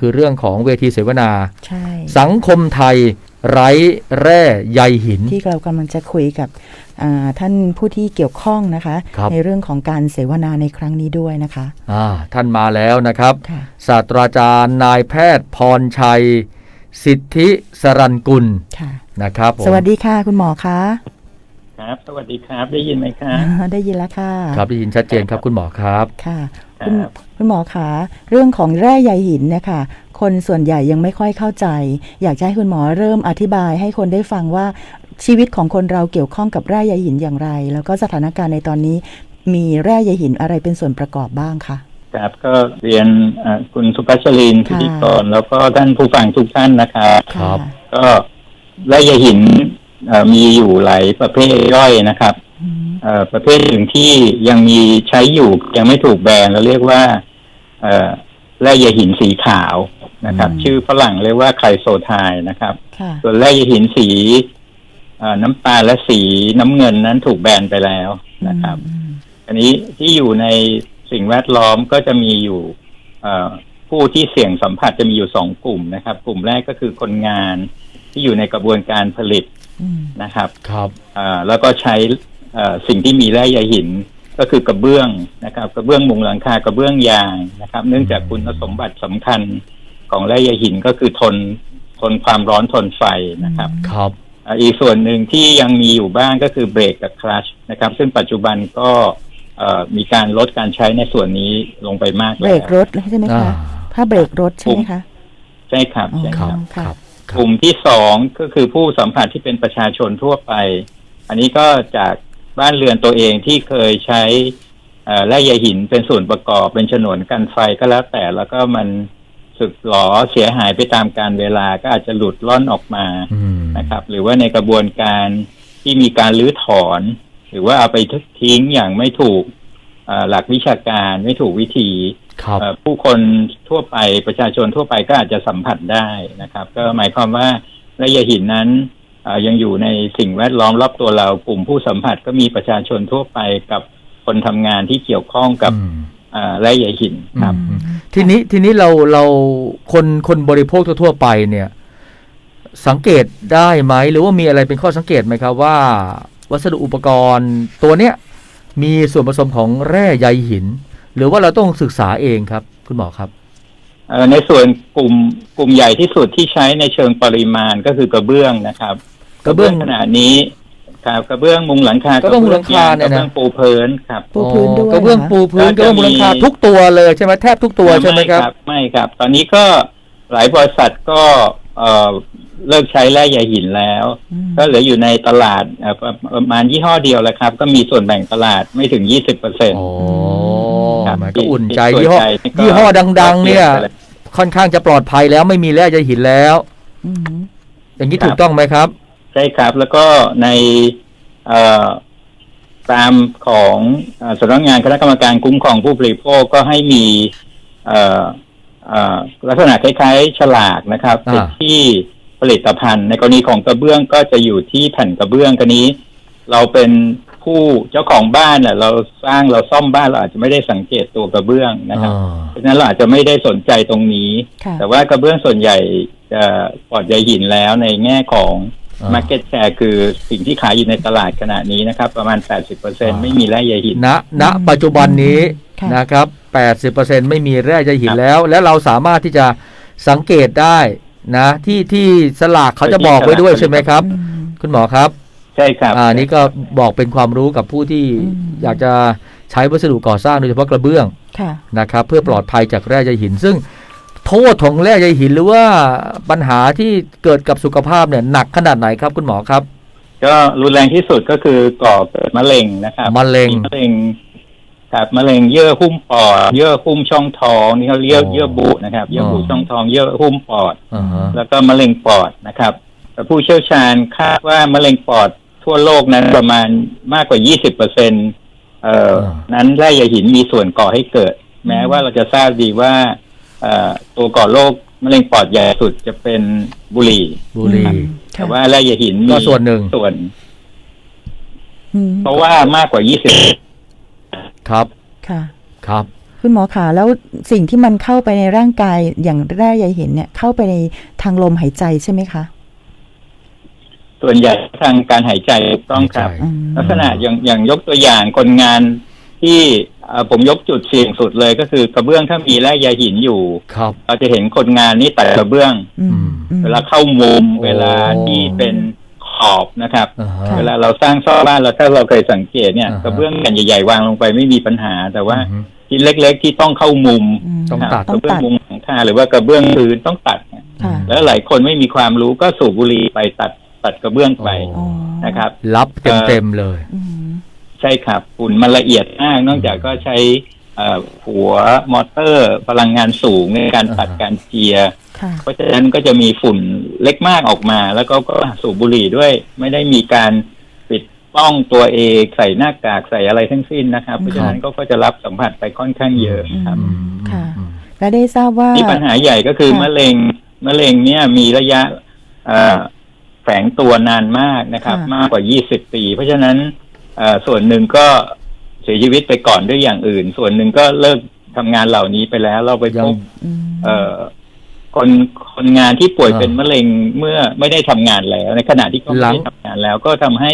คือเรื่องของเวทีเสวนา ใช่สังคมไทยไร้แร่ใยหิน ที่เรากำลังจะคุยกับอ่าท่านผู้ที่เกี่ยวข้องนะคะ ครับ ในเรื่องของการเสวนาในครั้งนี้ด้วยนะคะ อ่าท่านมาแล้วนะครับ ค่ะ ศาสตราจารย์นายแพทย์พรชัย สิทธิสรันกุลค่ะ นะครับผมสวัสดีค่ะคุณหมอคะครับ สวัสดีครับ ได้ยินไหมครับ ได้ยินแล้วค่ะ ครับได้ยินชัดเจนครับคุณหมอครับ ค่ะ ครับคุณคุณหมอคะเรื่องของแร่ใยหินเนะคะคนส่วนใหญ่ยังไม่ค่อยเข้าใจ อยากจะให้คุณหมอเริ่มอธิบายให้คนได้ฟังว่าชีวิตของคนเราเกี่ยวข้องกับแร่ใยหินอย่างไร แล้วก็สถานการณ์ในตอนนี้ มีแร่ใยหินอะไรเป็นส่วนประกอบบ้างคะครับก็เรียนอ่าคุณสุภัชรินทร์พิค่ะธีกรแล้วก็ท่านผู้ฟังทุกท่านนะครับครับะก็แร่ใยหินเอ่อ มีอยู่หลายประเภทย่อยนะครับอืมเอ่อประเภทหนึ่งที่ยังมีใช้อยู่ยังไม่ถูกแบนเราเรียกว่าเอ่อแร่ใยหินสีขาวนะครับ ชื่อฝรั่งเรียกว่าไคลโซไทน์นะครับค่ะส่วนแร่ใยหินสีเอ่อน้ำตาลและสีน้ำเงินนั้นถูกแบนไปแล้วนะครับอืมอันนี้ที่อยู่ในสิ่งแวดล้อมก็จะมีอยู่เอ่อผู้ที่เสี่ยงสัมผัสจะมีอยู่สองกลุ่มนะครับ กลุ่มแรกก็คือคนงานที่อยู่ในกระบวนการผลิตอืม นะครับครับอ่าแล้วก็ใช้เอ่อสิ่งที่มีแร่ใยหินก็คือกระเบื้องนะครับ กระเบื้องมุงหลังคากระเบื้องยางนะครับ เนื่องจากคุณสมบัติสำคัญของแร่ใยหินก็คือทนทนความร้อนทนไฟนะครับครับอ่าอีกส่วนหนึ่งที่ยังมีอยู่บ้างก็คือเบรกกับคลัชนะครับ ซึ่งปัจจุบันก็เอ่อมีการลดการใช้ในส่วนนี้ลงไปมากเบแล้รวกรถใช่ไหมอ่าคะ ถ้าเบรกรถใช่ไหมคะ ใช่ครับอ๋อใช่คครัรับบคค่ะรับค กรับลุ่มที่สองก็คือผู้สัมผัสที่เป็นประชาชนทั่วไป อันนี้ก็จากบ้านเรือนตัวเองที่เคยใช้เอ่อแร่ใยหินเป็นส่วนประกอบเป็นฉนวนกันไฟก็แล้วแต่แล้วก็มันสึกหลอเสียหายไปตามการเวลาก็อาจจะหลุดล่อนออกมาอืมนะครับ หรือว่าในกระบวนการที่มีการรื้อถอน หรือว่าเอาไปทิ้งอย่างไม่ถูกเอ่อหลักวิชาการไม่ถูกวิธี ครับเอ่อผู้คนทั่วไปประชาชนทั่วไปก็อาจจะสัมผัสได้นะครับ ก็หมายความว่าระยะหินนั้นเอ่อยังอยู่ในสิ่งแวดล้อมรอบตัวเรากลุ่มผู้สัมผัสก็มีประชาชนทั่วไปกับคนทำงานที่เกี่ยวข้องกับอืมเอ่อระยะหินครับอืมทีนี้ทีนี้เราเราคนคนบริโภคทั่วๆไปเนี่ย สังเกตได้ไหมหรือว่ามีอะไรเป็นข้อสังเกตไหมครับว่า วัสดุอุปกรณ์ตัวเนี้ยมีส่วนผสมของแร่ใยหิน หรือว่าเราต้องศึกษาเองครับ คุณหมอครับเอ่อในส่วนกลุ่มกลุ่มใหญ่ที่สุดที่ใช้ในเชิงปริมาณก็คือกระเบื้องนะครับ กระเบื้องขนาดนี้ครับกระเบื้องมุงหลังคากระเบื้องมุงหลังคาเนี่ยนะกระเบื้องปูพื้นครับปูพื้นด้วยอ๋อกระเบื้องเหรอปูพื้นกก็ระจะเบื้องมูลค่ามีทุกตัวเลยใช่ไหมแทบทุกตัวใช่ไหมครับ ไม่ครับ ตอนนี้ก็หลายบริษัทก็เอ่อเลิกใช้แร่ใยหินแล้วอืมก็เหลืออยู่ในตลาดเอ่อประประมาณยี่ห้อเดียวแหละครับ ก็มีส่วนแบ่งตลาดไม่ถึงยี่สิบเปอร์เซ็นต์โอ้ ครับมันก็อุ่นใจส่วนยี่ห้อใหญ่นี่ก็ยี่ห้อดัง ๆ เนี่ยก็ปลี่ยนไปแล้วค่อนข้างจะปลอดภัยแล้วไม่มีแร่ใยหินแล้ว อืมอย่างนี้ครับถูกต้องไหมครับ ใช่ครับ แล้วก็ในเอ่อตามของเอ่อสำนักงานคณะกรรมการคุ้มครองผู้บริโภคก็ให้มีเอ่อเอ่อลักษณะคล้ายๆ ฉลากนะครับอ่าติดที่ผลิตภัณฑ์ ในกรณีของกระเบื้องก็จะอยู่ที่แผ่นกระเบื้องกันนี้เราเป็น ผู้เจ้าของบ้านเน่ะเราสร้างเราซ่อมบ้านเราอาจจะไม่ได้สังเกตตัวกระเบื้องนะครับอ่าเพราะฉะนั้นเราอาจจะไม่ได้สนใจตรงนี้ค่ะแต่ว่ากระเบื้องส่วนใหญ่จะปลอดใยหินแล้วในแง่ของอ่า Market Share คือสิ่งที่ขายอยู่ในตลาดขณะนี้นะครับ ประมาณ 80%ไม่มีแร่ใยหินณณปัจจุบันนี้ค่ะนะครับ 80%ไม่มีแร่ใยหินแล้ว แล้วเราสามารถที่จะสังเกตได้นะ ที่ที่สลากเขาจะบอกไว้ด้วยใช่ไหมครับอืมคุณหมอครับ ใช่ครับอ่านี่ก็บอกเป็นความรู้กับผู้ที่อืมอยากจะใช้วัสดุก่อสร้างโดยเฉพาะกระเบื้องค่ะนะครับ เพื่อปลอดภัยจากแร่ใยหิน ซึ่งโทษของแร่ใยหินหรือว่าปัญหาที่เกิดกับสุขภาพเนี่ยหนักขนาดไหนครับคุณหมอครับ ก็รุนแรงที่สุดก็คือก่อเกิดมะเร็งนะครับมะเร็งมะเร็งครับมะเร็งเยื่อหุ้มปอด เยื่อหุ้มช่องท้องนี่เขาเรียกอ๋อเยื่อบุนะครับเยื่อบุอ๋อช่องท้องเยื่อหุ้มปอดอ่าฮะแล้วก็มะเร็งปอดนะครับแต่ผู้เชี่ยวชาญคาดว่ามะเร็งปอด ทั่วโลกนั้นประมาณมากกว่า 20เปอร์เซ็นเอ่อนั้นแร่ใยหินมีส่วนก่อให้เกิด แม้ว่าเราจะทราบดีว่าเอ่อตัวก่อโรคมะเร็งปอดใหญ่สุดจะเป็นบุหรี่บุหรี่อืมแต่ว่าแร่ใยหินมีก็ส่วนหนึ่งส่วนอืมเพราะว่ามากกว่า 20 ครับ ค่ะ ครับคุณหมอขาแล้วสิ่งที่มันเข้าไปในร่างกายอย่างแร่ใยหินเนี่ย เข้าไปในทางลมหายใจใช่ไหมคะ ส่วนใหญ่ทางการหายใจถูกต้องครับหายใจอืมลักษณะอย่างอย่างยกตัวอย่างคนงานที่เอ่อผมยกจุดเสี่ยงสุดเลยก็คือกระเบื้องถ้ามีแร่ใยหินอยู่ครับเราจะเห็นคนงานนี่ตัดกระเบื้องอืมอืมเวลาเข้ามุมโอ้เวลาที่เป็นขอบนะครับอ่าฮะค่ะเวลาเราสร้างซ่อมบ้านเราถ้าเราเคยสังเกตเนี่ยอ่าฮะกระเบื้องแผ่นใหญ่ๆวางลงไปไม่มีปัญหา แต่ว่าอืมชิ้นเล็ก ๆ ที่ต้องเข้ามุมอืมต้องนะครับตัดกระเบื้องมุมหลังคาหรือว่ากระเบื้องพื้นต้องตัดเนี่ยค่ะแล้วหลายคนไม่มีความรู้ก็สูบบุหรี่ไปตัด ตัดกระเบื้องไปโอ้อ๋อ นะครับ รับเต็มเต็มๆเลย อืมใช่ครับฝุ่นมันละเอียดมากนอกจากก็ใช้เอ่อหัวมอเตอร์พลังงานสูงในการตัดอ่าฮะ การเจียร์ค่ะ เพราะฉะนั้นก็จะมีฝุ่นเล็กมากออกมา แล้วก็ก็สูบบุหรี่ด้วย ไม่ได้มีการปิดป้องตัวเองใส่หน้ากากใส่อะไรทั้งสิ้นนะครับ เพราะฉะนั้นก็ก็จะรับสัมผัสไปค่อนข้างเยอะครับ อืมค่ะ อืม และได้ทราบว่า นี่ปัญหาใหญ่ก็คือค่ะ มะเร็งมะเร็งเนี่ยมีระยะเอ่อ แฝงตัวนานมากนะครับค่ะมากกว่า 20 ปี เพราะฉะนั้นเอ่อส่วนหนึ่งก็เสียชีวิตไปก่อนด้วยอย่างอื่น ส่วนหนึ่งก็เลิกทำงานเหล่านี้ไปแล้ว เราไปยัพงบอืมเอ่อคนคนงานที่ป่วยอ่าเป็นมะเร็งเมื่อไม่ได้ทำงานแล้ว ในขณะที่เขาไม่หลังได้ทำงานแล้วก็ทำให้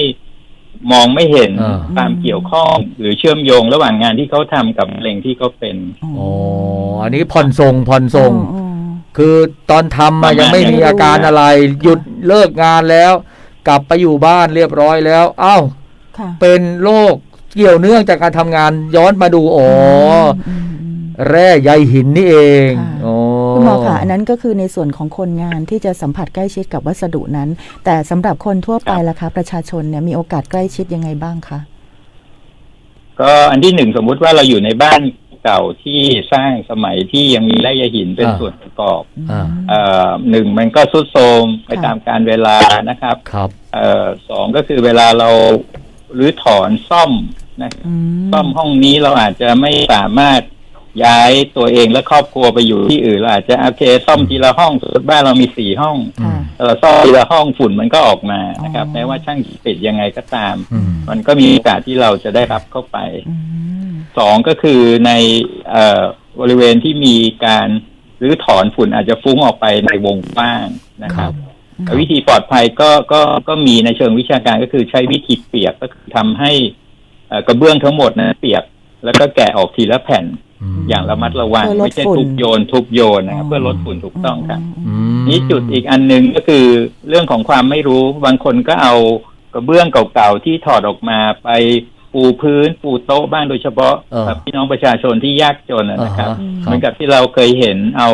มองไม่เห็นอ่าความเกี่ยวข้องหรือเชื่อมโยงระหว่างงานที่เขาทำกับมะเร็งที่เขาเป็นอ๋ออันนี้ผ่อนทรงผ่อนทรงอ๋อ คือตอนทำปมาระมาณยังไม่มียังไม่รู้อาการอะไร หยุดเลิกงานแล้ว กลับไปอยู่บ้านเรียบร้อยแล้วเอ้าค่ะเป็นโรคเกี่ยวเนื่องจากการทำงานย้อนมาดูอ๋ออมอืมแร่ใยหินนี่เองค่ะอ๋อคุณหมอคะอันนั้นก็คือในส่วนของคนงานที่จะสัมผัสใกล้ชิดกับวัสดุนั้น แต่สำหรับคนทั่วไปล่ะคะ ประชาชนเนี่ยมีโอกาสใกล้ชิดยังไงบ้างคะก็อันที่หนึ่งสมมุติว่าเราอยู่ในบ้าน เก่าที่สร้างสมัยที่ยังมีแร่ใยหินเป็นอ่าส่วนประกอบอ่าเอ่อหนึ่งมันก็ทรุดโทรมไปค่ะตามการเวลานะครับครับเอ่อสองก็คือเวลาเราหรือถอนซ่อมนะอืมซ่อมห้องนี้เราอาจจะไม่สามารถ ย้ายตัวเองและครอบครัวไปอยู่ที่อื่นเราอาจจะโอเคซ่อมทีละห้องสมมติบ้านเรามีสี่ห้องค่ะแต่เราซ่อมทีละห้องฝุ่นมันก็ออกมานะครับอ๋อแม้ว่าช่างจะปิดยังไงก็ตามอืมมันก็มีโอกาสที่เราจะได้รับเข้าไปอืมสองก็คือในเอ่อบริเวณที่มีการหรือถอนฝุ่นอาจจะฟุ้งออกไปในวงกว้างนะครับครับวิธีปลอดภัยก็ก็ก็มีในเชิงวิชาการก็คือใช้วิธีเปียกก็คือทำให้เอ่อกระเบื้องทั้งหมดนะเปียก แล้วก็แกะออกทีละแผ่นม อย่างระมัดระวังเพื่อลดไม่ใช่ฝุ่น ทุบโยนทุบโยนนะครับเพื่อลดฝุ่นถูกต้องครับ อืม นี่จุดอีกอันหนึ่งก็คือเรื่องของความไม่รู้บางคนก็เอากระเบื้องเก่าๆที่ถอดออกมาไปปูพื้นปูโต๊ะบ้างโดยเฉพาะเออ กับพี่น้องประชาชนที่ยากจนนะอ่านะครับฮะเหมือนกับที่เราเคยเห็นเอา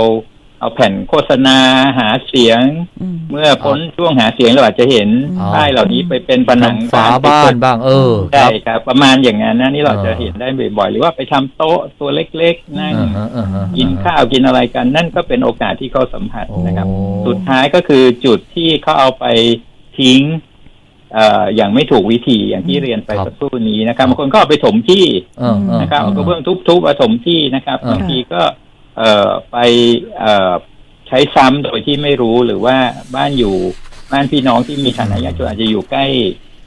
เอาแผ่นโฆษณาหาเสียงอืมเมื่อพ้นช่วงหาเสียงเราอาจจะเห็นอ๋อป้ายเหล่านี้ไปเป็นผนังฝาบ้านบ้างเออคใช่รับครับ ประมาณอย่างนั้นนะนี่เราเออจะเห็นได้บ่อยๆ หรือว่าไปทำโต๊ะตัวเล็กๆ นั่งอ่าฮะอ่าฮะกินข้าวกินอะไรกัน นั่นก็เป็นโอกาสที่เขาสัมผัสโอ้นะครับ สุดท้ายก็คือจุดที่เขาเอาไปทิ้งเอ่ออย่างไม่ถูกวิธีอย่างที่เรียนไปครับสักครู่นี้นะครับบางคนก็เอาไปถมที่เออเออนะครับเอากระเบื้อองทุบๆเอาถมที่นะครับอ่าบางทีก็ เอ่อไปเอ่อใช้ซ้ำโดยที่ไม่รู้หรือว่าบ้านอยู่บ้านพี่น้องที่มีฐานะยากจนอาจจะอยู่ใกล้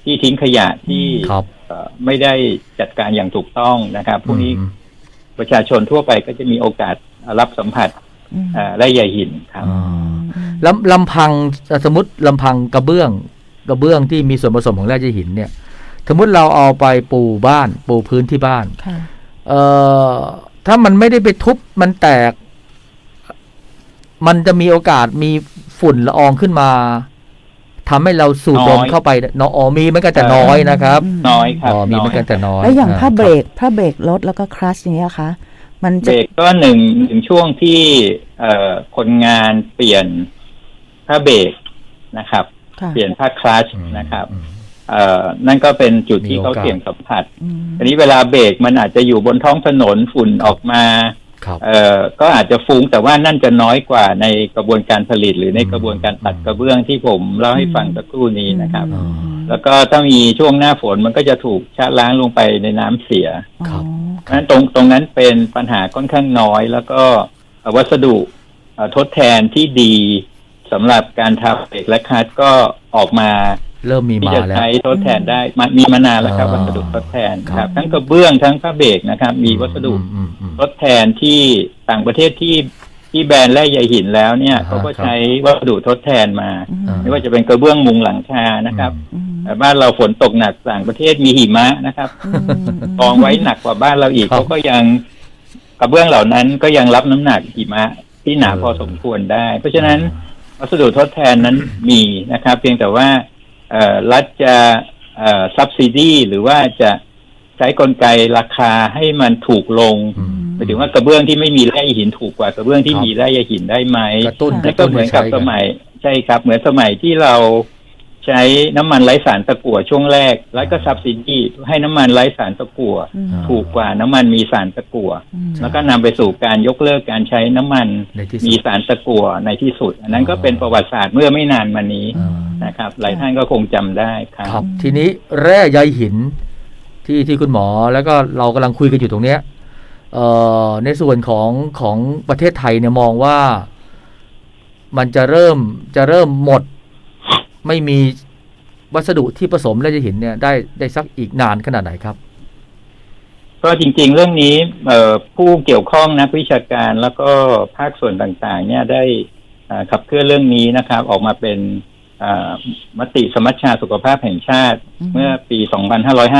ที่ทิ้งขยะที่ครับเอ่อไม่ได้จัดการอย่างถูกต้องนะครับพวกนี้อืมประชาชนทั่วไปก็จะมีโอกาสรับสัมผัสอืมเอ่อแร่ใยหินครับอ่าลำลำพังสมมติลำพังกระเบื้องกระเบื้องที่มีส่วนผสมของแร่ใยหินเนี่ย สมมติเราเอาไปปูบ้าน ปูพื้นที่บ้านค่ะเอ่อ ถ้ามันไม่ได้ไปทุบมันแตก มันจะมีโอกาสมีฝุ่นละอองขึ้นมาทำให้เราสูดดมน้อย เข้าไปเนาะอ๋อมีเหมันก็แต่น้อยนะครับน้อยครับอ๋อมีเหมันก็น้อยแต่น้อยแล้วอย่างผ้าเบรคกผ้าเบรกรถแล้วก็คลัชอย่างเงี้ยคะมันเบจะรกก็หนึ่งหนึ่งช่วงที่เอ่อคนงานเปลี่ยนผ้าเบรกนะครับ ค่ะ เปลี่ยนผ้าคลัชอืมนะครับ อืม เอ่อนั่นก็เป็นจุดมีที่เขาโอกาสเสี่ยงสัมผัสอืมอันนี้เวลาเบรกมันอาจจะอยู่บนท้องถนนฝุ่นออกมาครับเอ่อก็อาจจะฟุ้งแต่ว่านั่นจะน้อยกว่าในกระบวนการผลิต หรือในกระบวนการตัดกระเบื้องที่ผมเล่าให้ฟังสักครู่นี้นะครับอืมแล้วก็ถ้ามีช่วงหน้าฝนมันก็จะถูกชะล้างลงไปในน้ำเสียครับอ๋อเพราะฉะนั้นตรงตรงนั้นเป็นปัญหาค่อนข้างน้อย แล้วก็เอ่อวัสดุเอ่อทดแทนที่ดีสำหรับการทำเบรกและคัดก็ออกมา เริ่มมีที่มาจะแล้ว ใช้ทดแทนได้มามีมานานแล้วครับอ่าวัสดุทดแทนคครัรับ บ ทั้งกระเบื้องทั้งผ้าเบรกนะครับ มีวัสดุอืมอืม ทดแทนที่ต่างประเทศที่ที่แบนแร่ใยหินแล้วเนี่ยอ่าฮะ เขาก็ครับใช้วัสดุทดแทนมาอืมอ่า ไม่ว่าจะเป็นกระเบื้องมุงหลังคานะครับอืมแต่บ้านเราฝนตกหนักต่างประเทศมีหิมะนะครับอืมมกองไว้หนักกว่าบ้านเราอีกครับเขาก็ยังกระเบื้องเหล่านั้นก็ยังรับน้ำหนักหิมะที่หนาเออ พอสมควรได้ เพราะฉะนั้น วัสดุทดแทนนั้นมีนะครับ เพียงแต่ว่าเอ่อ รัฐจะเอ่อ subsidy หรือว่าจะใช้กลไกราคาให้มันถูกลงอืมหมายถึงว่ากระเบื้องที่ไม่มีแร่หินถูกกว่ากระเบื้องที่ครับมีแร่หินได้ไหมกระตุ้นกนั่ระนก็ตุ้นเหมือนให้กับใช้สกันมัยใช่ครับ เหมือนสมัยที่เรา ใช้น้ำมันไร้สารตะกั่วช่วงแรก แล้วก็ซับซิดีให้น้ำมันไร้สารตะกั่วอืม ถูกกว่าน้ำมันมีสารตะกั่วอืม แล้วก็นำไปสู่การยกเลิกการใช้น้ำมันในที่สุมีดสารตะกั่วในที่สุด อันนั้นก็อ๋อเป็นประวัติศาสตร์เมื่อไม่นานมานี้อ่า นะครับ หลายท่านก็คงจำได้ครับครับทีนี้แร่ใยหินที่ที่คุณหมอแล้วก็เรากำลังคุยกันอยู่ตรงเนี้ยเอ่อในส่วนของของประเทศไทยเนี่ยมองว่า มันจะเริ่มจะเริ่มหมด ไม่มีวัสดุที่ผสมแร่ใยหินเนี่ยได้ได้สักอีกนานขนาดไหนครับ ก็จริง ๆ เรื่องนี้เอ่อผู้เกี่ยวข้องนักวิชาการแล้วก็ภาคส่วนต่างๆ เนี่ยได้อ่าขับเคลื่อนเรื่องนี้นะครับ ออกมาเป็นอ่ามติสมัชชาสุขภาพแห่งชาติอืมเมื่อปี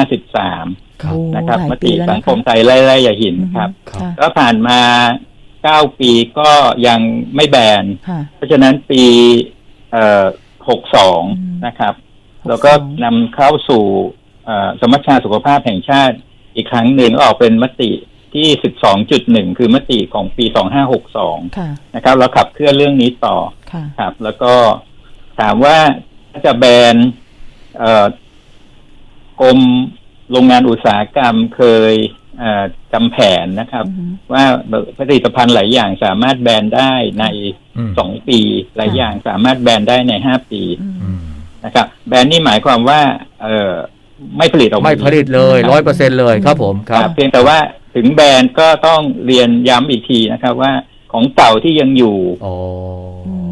2553ครับโอ้นะครับหลายมปีติแล้วสันะงคะคมไทยไล่ไล่อย่าหินครับค่ะก็ผ่านมา 9 ปีก็ยังไม่แบนค่ะเพราะฉะนั้นปีเอ่ออืม 62 นะครับ แล้วก็นำเข้าสู่เอ่อสมัชชาสุขภาพแห่งชาติอีกครั้งหนึ่งออกเป็นมติที่ 12.1 คือมติของปี 2562ค่ะนะครับแล้วขับเคลื่อนเรื่องนี้ต่อค่ะครับ แล้วก็ถามว่าถ้าจะแบนเอ่อกรมโรงงานอุตสาหกรรมเคย เอ่อจำแผนนะครับอือฮึว่าผลิตภัณฑ์หลายอย่างสามารถแบนได้ในอืมสองปี หลายอย่างสามารถแบนได้ในห้าปีอืมอืมนะครับ แบนนี่หมายความว่า เออไม่ผลิตออกมาไม่ผลิตเลยครับร้อยเปอร์เซ็นเลยครับผมคครัรับบเพียงแต่ว่าถึงแบนก็ต้องเรียนย้ำอีกทีนะครับ ว่าของเก่าที่ยังอยู่อ๋อ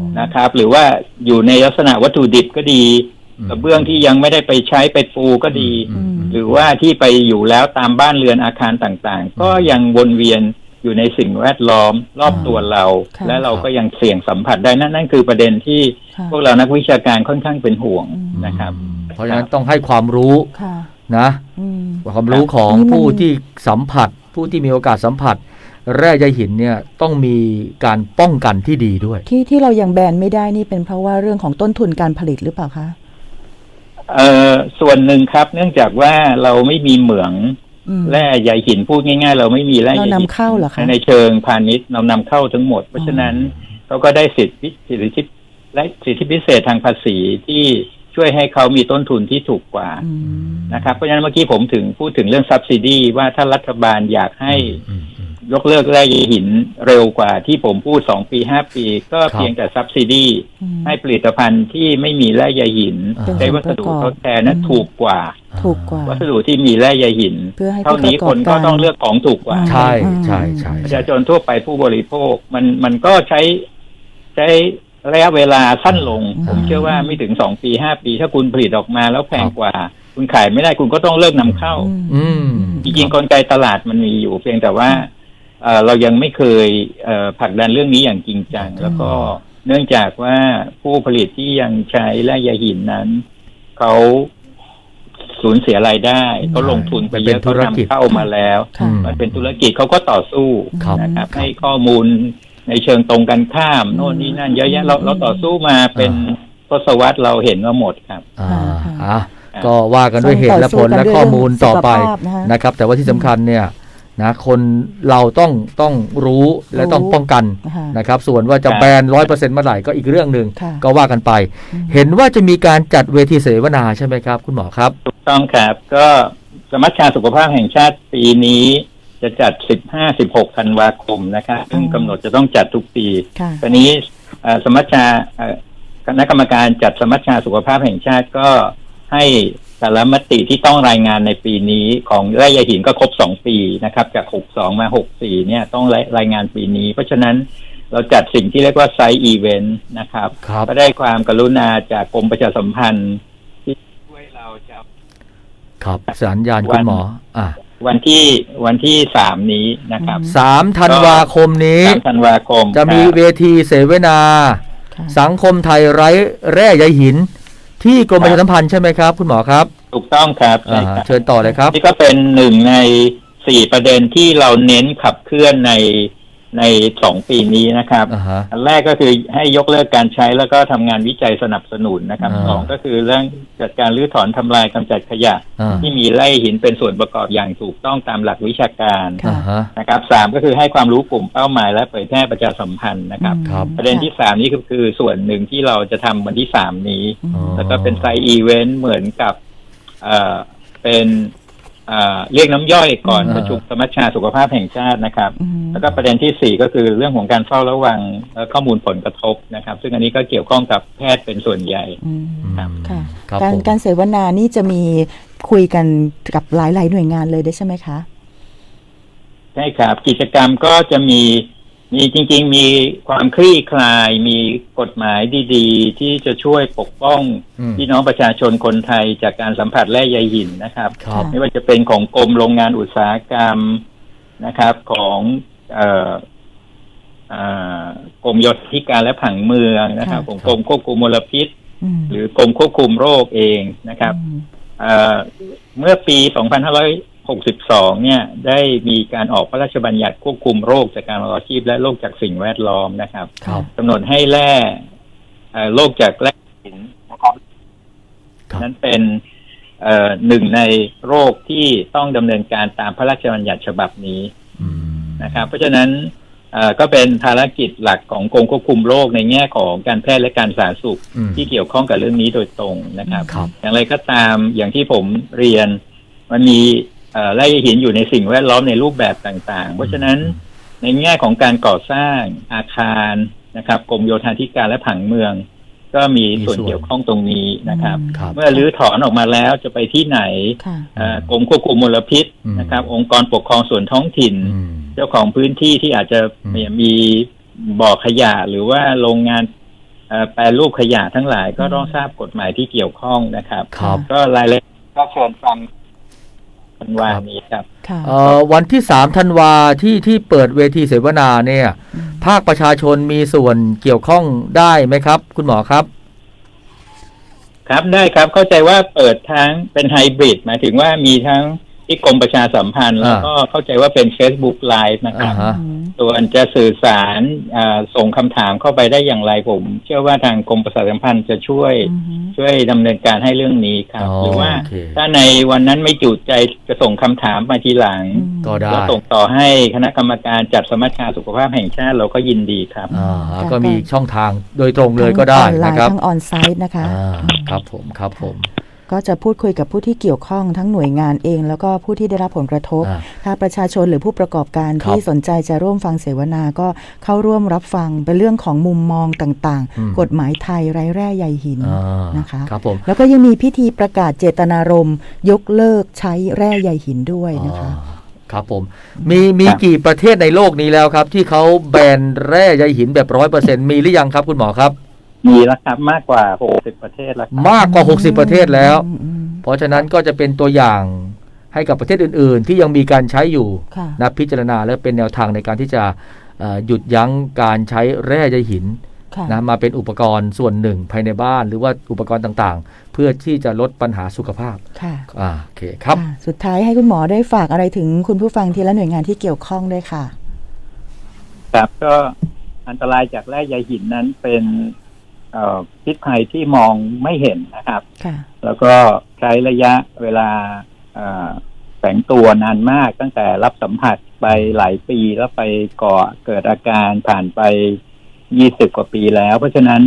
มนะครับ หรือว่าอยู่ในลักษณะวัตถุดิบก็ดีอืม กระเบื้องที่ยังไม่ได้ไปใช้ไปปูก็ดีอืมหรือว่าที่ไปอยู่แล้วตามบ้านเรือนอาคารต่างๆ ก็ยังวนเวียนอยู่ในสิ่งแวดล้อมรอบตัวเราค่ะและเราก็ยังเสี่ยงสัมผัสได้นั่นนั่นคือประเด็นที่ค่ะพวกเรานักวิชาการค่อนข้างเป็นห่วงอืมนะครับ เพราะฉะนั้นต้องให้ความรู้ค่ะนะอืมความรู้ของนี่มันผู้ที่สัมผัส ผู้ที่มีโอกาสสัมผัส แร่ใยหินเนี่ยต้องมีการป้องกันที่ดีด้วย ที่ที่เรายังแบนไม่ได้นี่เป็นเพราะว่าเรื่องของต้นทุนการผลิตหรือเปล่าคะ เอ่อส่วนหนึ่งครับ เนื่องจากว่าเราไม่มีเหมืองอืมแร่ใยหินพูดง่าย ๆ เราไม่มีแร่ใยหินเรานำเข้าเหรอคะในเชิงพาณิชย์เรานำเข้าทั้งหมด เพราะฉะนั้นเขาก็ได้สิทธิสิทธิและสิทธิพิเศษทางภาษีที่ ช่วยให้เขามีต้นทุนที่ถูกกว่าอืมนะครับ เพราะฉะนั้นเมื่อกี้ผมถึงพูดถึงเรื่อง subsidy ว่าถ้ารัฐบาลอยากให้อืมอืมยกเลิกแร่หินเร็วกว่าที่ผมพูดสองปีห้าปี ก็ครับเพียงแต่ subsidy อืมให้ผลิตภัณฑ์ที่ไม่มีแร่ใยหินเป็นใช้วัสดุส่วนประกอบทดแทนนั้นอืมถูกกว่า ถูกกว่า วัสดุที่มีแร่ใยหินเพื่อให้เท่านี้ผู้ประกคอบนการก็ต้องเลือกของถูกกว่า ใช่ใช่ใช่ประใช่ชาชนทั่วไปผู้บริโภคมันมันก็ใช้ใช้ ระยะเวลาสั้นลงอืมผมเชื่อว่าไม่ถึงสองปีห้าปี ถ้าคุณผลิตออกมาแล้วแพงกว่า คุณขายไม่ได้คุณก็ต้องเลิกนำเข้า อืมจริงๆกลไกตลาดมันมีอยู่ เพียงแต่ว่าเอ่อเรายังไม่เคยเอ่อผลักดันเรื่องนี้อย่างจริงจัง แล้วก็เนื่องจากว่าผู้ผลิตที่ยังใช้แร่ใยหินนั้นเขาสูญเสียรายได้เขาลงทุนไปเยอะเขานำเข้ามาแล้วค่ะมันเป็นธุรกิจเขาก็ต่อสู้ครับนะครับครับให้ข้อมูล ในเชิงตรงกันข้ามโน่นนี่นั่นเยอะแยะเราเราต่อสู้มาเป็นทศวรรษเราเห็นมาหมดครับ อ่าค่ะอะก็ว่ากันด้วยเหตุและผลและข้อมูลต่อไปสุขภาพนะคะนะครับ แต่ว่าที่สำคัญเนี่ยนะคนเราต้องต้องรู้และต้องป้องกันนะคะนะครับ ส่วนว่าจะครับแบนร้อยเปอร์เซ็นต์เมื่อไหร่ก็อีกเรื่องหนึ่งค่ะก็ว่ากันไปอืมเห็นว่าจะมีการจัดเวทีเสวนาใช่ไหมครับ คุณหมอครับ ถูกต้องครับ ก็สมัชชาสุขภาพแห่งชาติปีนี้ จะจัด 15-16ธันวาคมนะครับซึ่งกำหนดจะต้องจัดทุกปีค่ะตอนนี้เอ่อสมัชชาเอ่อคณะกรรมการจัดสมัชชาสุขภาพแห่งชาติก็ให้สารมติที่ต้องรายงานในปีนี้ของแร่ใยหินก็ครบสองปีนะครับ จาก62มา64เนี่ยต้องรายรายงานปีนี้ เพราะฉะนั้นเราจัดสิ่งที่เรียกว่าไซต์อีเวนต์นะครับครับก็ได้ความกรุณาจากกรมประชาสัมพันธ์ ที่ช่วยเราจะครับสัญญาณคุณหมอ อะ วันที่วันที่สามนี้นะครับสามธันวาคมนี้สามธันวาคม จะมีครับเวทีเสวนาค่ะสังคมไทยไร้แร่ใยหิน ที่กรมประชาสัมพันธ์ใช่ไหมครับ คุณหมอครับ ถูกต้องครับใช่อ่าครับเชิญต่อเลยครับ นี่ก็เป็นหนึ่งในสี่ประเด็นที่เราเน้นขับเคลื่อนใน ในสองปีนี้นะครับ อ่าฮะ อันแรกก็คือให้ยกเลิกการใช้แล้วก็ทำงานวิจัยสนับสนุนนะครับอ่า สองก็คือเรื่องจัดการรื้อถอนทำลายกำจัดขยะ อ่าที่มีแร่หินเป็นส่วนประกอบอย่างถูกต้องตามหลักวิชาการค่ะ อ่าฮะ นะครับสามก็คือให้ความรู้กลุ่มเป้าหมายและเผยแพร่ประชาสัมพันธ์นะครับครับ ประเด็นที่สามนี่ก็คือส่วนหนึ่งที่เราจะทำวันที่สามนี้ อืมอ๋อแล้วก็เป็นไซอีเวนต์เหมือนกับเอ่อเป็น เอ่อเรียกน้ำย่อยก่อนอ่าประชุมสมัชชาสุขภาพแห่งชาตินะครับอืมแล้วก็ประเด็นที่สี่ก็คือเรื่องของการเฝ้าระวังและข้อมูลผลกระทบนะครับ ซึ่งอันนี้ก็เกี่ยวข้องกับแพทย์เป็นส่วนใหญ่อืมครับค่ะครับการผมการเสวนานี่จะมีคุยกันกับหลาย ๆ หน่วยงานเลยได้ใช่ไหมคะใช่ครับ กิจกรรมก็จะมี มีจริง ๆ มีความคลี่คลาย มีกฎหมายดีๆ ที่จะช่วยปกป้องอืมพี่น้องประชาชนคนไทยจากการสัมผัสแร่ใยหินนะครับครับไม่ว่าจะเป็นของกรมโรงงานอุตสาหกรรมนะครับ ของเอ่อเอ่อกรมโยธาธิการและผังเมืองนะครับค่ะของกรมควบคุมมลพิษอืมหรือกรมควบคุมโรคเองนะครับอืมเอ่อเมื่อปี 2562 เนี่ยได้มีการออกพระราชบัญญัติควบคุมโรคจากการประกอบอาชีพ และโรคจากสิ่งแวดล้อมนะครับครับกำหนดให้แร่เอ่อโรคจากแร่หินนะครับครับนั้นเป็นเอ่อหนึ่งในโรคที่ต้องดำเนินการตามพระราชบัญญัติฉบับนี้อืมนะครับ เพราะฉะนั้นเอ่อก็เป็นภารกิจหลักของกรมควบคุมโรคในแง่ของการแพทย์และการสาธารณสุขอืมที่เกี่ยวข้องกับเรื่องนี้โดยตรงนะครับครับอย่างไรก็ตามอย่างที่ผมเรียนมันมี เอ่อแร่หินอยู่ในสิ่งแวดล้อมในรูปแบบต่างๆ เพราะฉะนั้นในแง่ของการก่อสร้างอาคารนะครับกรมโยธาธิการและผังเมือง ก็มีมีส่วนส่วนเกี่ยวข้องตรงนี้นะครับครับ เมื่อรื้อถอนออกมาแล้วจะไปที่ไหนค่ะเอ่อกรมควบคุมมลพิษอืมนะครับ องค์กรปกครองส่วนท้องถิ่นอืมเจ้าของพื้นที่ที่อาจจะอืมมีมีบ่อขยะหรือว่าโรงงานเอ่อแปรรูปขยะทั้งหลายก็ต้องทราบกฎหมายที่เกี่ยวข้องนะครับครับก็รายละเอียดก็เชิญฟัง วันวานนี้ครับค่ะเอ่อวันที่สามธันวาที่ที่เปิดเวทีเสวนาเนี่ยอืมภาคประชาชนมีส่วนเกี่ยวข้องได้ไหมครับ คุณหมอครับ ครับได้ครับเข้าใจว่าเปิดทั้งเป็นไฮบริดหมายถึงว่ามีทั้ง ที่กรมประชาสัมพันธ์แล้วก็เข้าใจว่าเป็น Facebook Live นะครับ อ่าฮะอืมส่วนจะสื่อสารอ่าส่งคำถามเข้าไปได้อย่างไรผม เชื่อว่าทางกรมประชาสัมพันธ์จะช่วย อืมช่วยดำเนินการให้เรื่องนี้ครับ อ๋อหรือว่าโอเค ถ้าในวันนั้นไม่จุใจจะส่งคำถามมาทีหลังอืมก็ได้แล้วส่งต่อให้คณะกรรมการจัดสมัชชาสุขภาพแห่งชาติเราก็ยินดีครับ อ่าค่ะก็มีช่องทางโดยตรงเลยทั้งก็ได้ออนไลนะน์ครับ ทั้งออนไซต์นะคะ อ่าอืมครับผมครับผม ก็จะพูดคุยกับผู้ที่เกี่ยวข้องทั้งหน่วยงานเอง แล้วก็ผู้ที่ได้รับผลกระทบอ่าถ้าประชาชนหรือผู้ประกอบการครับที่สนใจจะร่วมฟังเสวนาก็เข้าร่วมรับฟังเป็นเรื่องของมุมมองต่างอืมๆกฎหมายไทยไร้แร่ใยหินอ่านะคะครับผมแล้วก็ยังมีพิธีประกาศเจตนารมณ์ยกเลิกใช้แร่ใยหินด้วยนะคะอ่าครับผมมีมีครับกี่ประเทศในโลกนี้แล้วครับ ที่เขาแบนแร่ใยหินแบบร้อยเปอร์เซ็นมีหรือยังครับคุณหมอครับ มีแล้วครับมากกว่า 60 ประเทศแล้วครับมากกว่า 60 ประเทศแล้วอืมอืมเพราะฉะนั้นก็จะเป็นตัวอย่างให้กับประเทศอื่น ๆ ที่ยังมีการใช้อยู่ค่ะ นะพิจารณาและเป็นแนวทางในการที่จะเอ่อหยุดยั้งการใช้แร่ใยหินค่ะ นะมาเป็นอุปกรณ์ส่วนหนึ่งภายในบ้าน หรือว่าอุปกรณ์ต่าง ๆ เพื่อที่จะลดปัญหาสุขภาพค่ะอ่าโอเคครับ ค่ะ สุดท้ายให้คุณหมอได้ฝากอะไรถึงคุณผู้ฟังทีละหน่วยงานที่เกี่ยวข้องด้วยค่ะ ครับก็อันตรายจากแร่ใยหินนั้นเป็น เอ่อพิษภัยที่มองไม่เห็นนะครับค่ะแล้วก็ใช้ระยะเวลาเอ่อแฝงตัวนานมากตั้งแต่รับสัมผัสไปหลายปีแล้วไปก่อเกิดอาการผ่านไปยี่สิบกว่าปีแล้ว เพราะฉะนั้น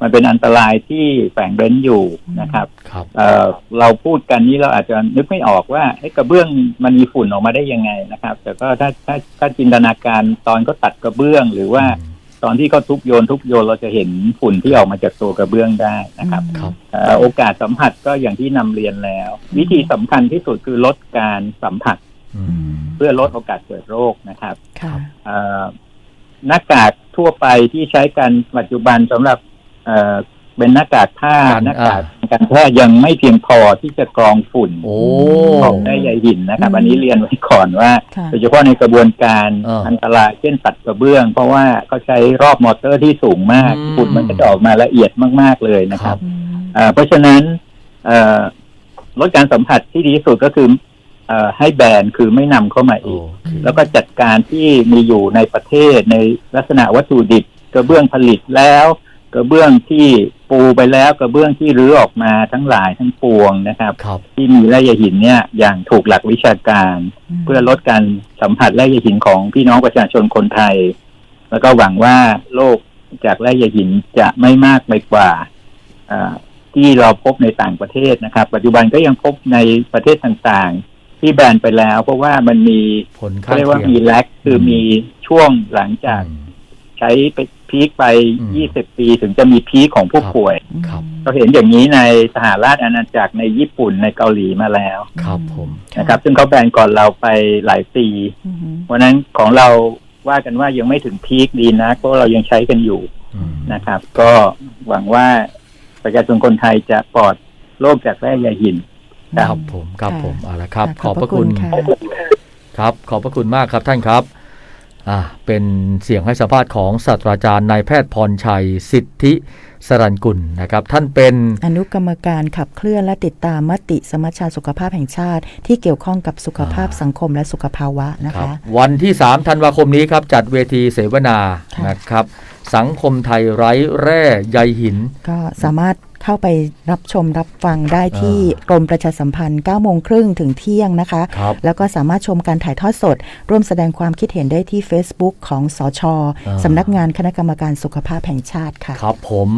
มันเป็นอันตรายที่แฝงเร้นอยู่นะครับครับเอ่อเราพูดกันนี้เราอาจจะนึกไม่ออกว่าเอ๊ะกระเบื้องมันมีฝุ่นออกมาได้ยังไงนะครับ แต่ก็ถ้าถ้าถ้าจินตนาการตอนก็ตัดกระเบื้องหรือว่า ตอนที่เขาทุบโยนทุบโยนเราจะเห็นฝุ่นที่ออกมาจากตัวกระเบื้องได้นะครับครับเอ่อโอกาสสัมผัสก็อย่างที่นำเรียนแล้ว วิธีสำคัญที่สุดคือลดการสัมผัสอือืมมเพื่อลดโอกาสเกิดโรคนะครับค่ะเอ่อหน้ากากทั่วไปที่ใช้กันปัจจุบันสำหรับ เอ่อเป็นหน้ากากผ้ากันหน้ากากอ่าการแพทย์ยังไม่เพียงพอที่จะกรองฝุ่นโอ้ของแร่ใยหินนะครับอืมอันนี้เรียนไว้ก่อนว่าค่ะโดยเฉพาะในกระบวนการอ่าอันตรายเช่นตัดกระเบื้อง เพราะว่าเขาใช้รอบมอเตอร์ที่สูงมากอืม ฝุ่นมันก็จะออกมาละเอียดมาก ๆเลยนะครับ อืมอ่าเพราะฉะนั้นเอ่อลดการสัมผัสที่ดีที่สุดก็คือเอ่อให้แบนคือไม่นำเข้ามาโออีกเคแล้วก็จัดการที่มีอยู่ในประเทศในลักษณะวัตถุดิบ กระเบื้องผลิตแล้ว กระเบื้องที่ ปูไปแล้วกระเบื้องที่รื้อออกมาทั้งหลายทั้งปวงนะครับ ครับที่มีแร่ใยหินเนี่ยอย่างถูกหลักวิชาการ เพื่อลดการสัมผัสแร่ใยหินของพี่น้องประชาชนคนไทย แล้วก็หวังว่าโรคจากแร่ใยหินจะไม่มากไปกว่าอ่าที่เราพบในต่างประเทศนะครับ ปัจจุบันก็ยังพบในประเทศต่างๆ ที่แบนไปแล้ว เพราะว่ามันมีผลเขาข้างเรียกว่าเคีมียงแลกคืออมมีช่วงหลังจากอืมใช้ไป พีคไป อืม 20 ปีถึงจะมีพีคของผู้ครับป่วย ครับ เราเห็นอย่างนี้ในสหราชอาณาจักรในญี่ปุ่นในเกาหลีมาแล้วครับผม นะครับ ซึ่งเขาแบนก่อนเราไปหลายปีอืมเพราะฉะนั้นของเราว่ากันว่ายังไม่ถึงพีคดีนะเพราะเรายังใช้กันอยู่อืมนะครับ ก็หวังว่าประชาชนคนไทยจะปลอดโรคจากแร่ใยหิน ครับผม ครับค่ะผม เอาละครับค่ะขอบพระคุณ ค่ะ ครับ ขอบพระคุณมากครับท่านครับ อ่าเป็นเสียงให้สัมภาษณ์ของศาสตราจารย์นายแพทย์พรชัย สิทธิสรันกุลนะครับ ท่านเป็นอนุกรรมการขับเคลื่อนและติดตามมติสมัชชาสุขภาพแห่งชาติ ที่เกี่ยวข้องกับสุขภาพอ่าสังคมและสุขภาวะนะครัคะบวันที่ 3 ธันวาคมนี้ครับ จัดเวทีเสวนาค่ะนะครับ สังคมไทยไร้แร่ใยหิน ก็สามารถ เข้าไปรับชมรับฟังได้ที่อ่กรมประชาสัมพันธ์9โมงครึ่งถึงเที่ยงนะคะครับแล้วก็สามารถชมการถ่ายทอดสด ร่วมแสดงความคิดเห็นได้ที่ Facebook ของสอชอ่าสำนักงานคณะกรรมการสุขภาพแห่งชาติค่ะครับผม